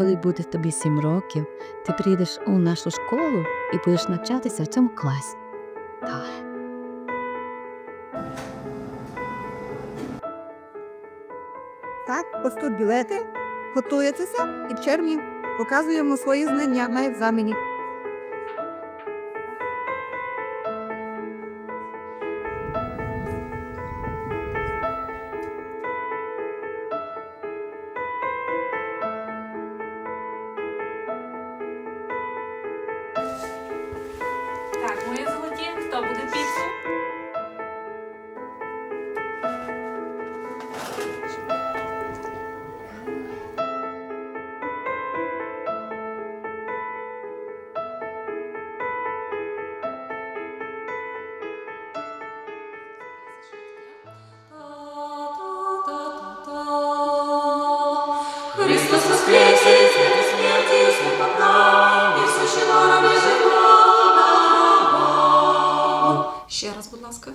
коли буде тобі сім років, ти прийдеш у нашу школу і будеш навчатися в цьому класі. Так. Так, ось тут білети, готуєтеся і в червні показуємо свої знання на екзамені. Христос воскресе, святу смерти, смерть поправ, і суші живого. Ще раз, будь ласка.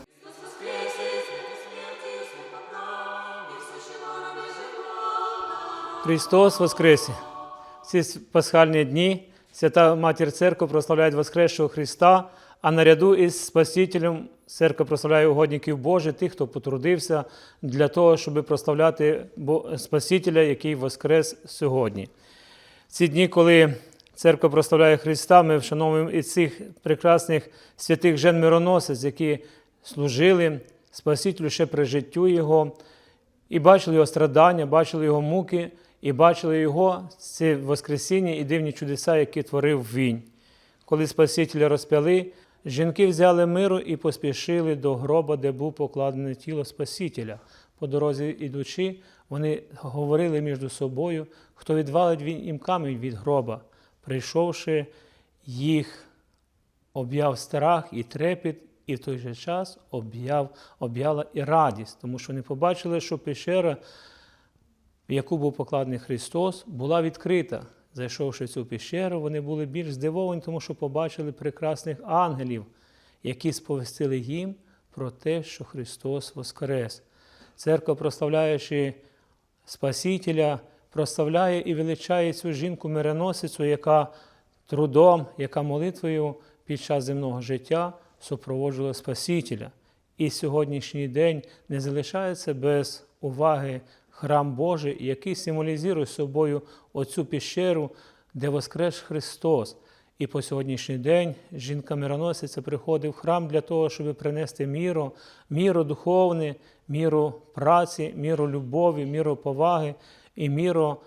Христос воскресе, ці пасхальні дні Свята Матір Церква прославляє Воскресшого Христа, а наряду із Спасителем Церква прославляє угодників Божих, тих, хто потрудився для того, щоб прославляти Спасителя, який воскрес сьогодні. Ці дні, коли церква прославляє Христа, ми вшановуємо і цих прекрасних святих жен мироносець, які служили Спасителю ще при життю Його, і бачили його страдання, бачили його муки, і бачили його ці Воскресіння і дивні чудеса, які творив він. Коли Спасителя розп'яли, жінки взяли миру і поспішили до гроба, де був покладене тіло Спасителя. По дорозі ідучи, вони говорили між собою, хто відвалить він їм камінь від гроба. Прийшовши, їх об'яв страх і трепет, і в той же час об'яла і радість, тому що вони побачили, що пещера, в яку був покладений Христос, була відкрита. Зайшовши в цю пещеру, вони були більш здивовані, тому що побачили прекрасних ангелів, які сповістили їм про те, що Христос воскрес. Церква, прославляючи Спасителя, прославляє і величає цю жінку-мироносицю, яка трудом, яка молитвою під час земного життя супроводжувала Спасителя. І сьогоднішній день не залишається без уваги храм Божий, який символізує собою оцю піщеру, де воскрес Христос. І по сьогоднішній день жінка-мироносиця приходить в храм для того, щоб принести міру, міру духовне, міру праці, міру любові, міру поваги і міру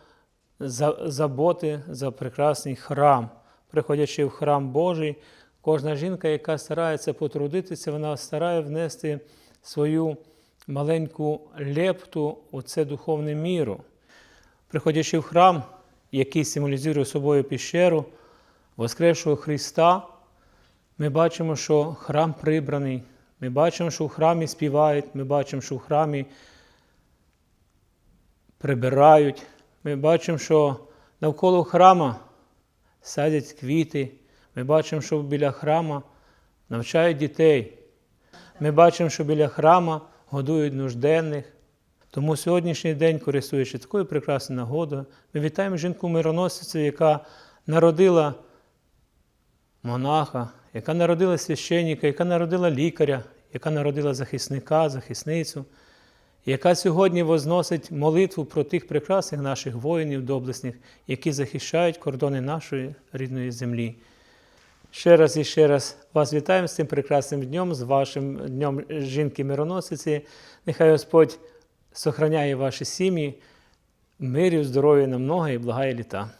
заботи за прекрасний храм. Приходячи в храм Божий, кожна жінка, яка старається потрудитися, вона старає внести свою маленьку лепту у це духовне міру. Приходячи в храм, який символізує собою піщеру Воскресшого Христа, ми бачимо, що храм прибраний. Ми бачимо, що в храмі співають, ми бачимо, що в храмі прибирають. Ми бачимо, що навколо храма садять квіти. Ми бачимо, що біля храма навчають дітей. Ми бачимо, що біля храма годують нужденних. Тому сьогоднішній день, користуючись такою прекрасною нагодою, ми вітаємо жінку-мироносицю, яка народила монаха, яка народила священника, яка народила лікаря, яка народила захисника, захисницю, яка сьогодні возносить молитву про тих прекрасних наших воїнів доблесних, які захищають кордони нашої рідної землі. Ще раз і ще раз вас вітаємо з цим прекрасним днем, з вашим днем жінки-мироносиці. Нехай Господь сохраняє ваші сім'ї, мирів, здоров'я на много і благає літа.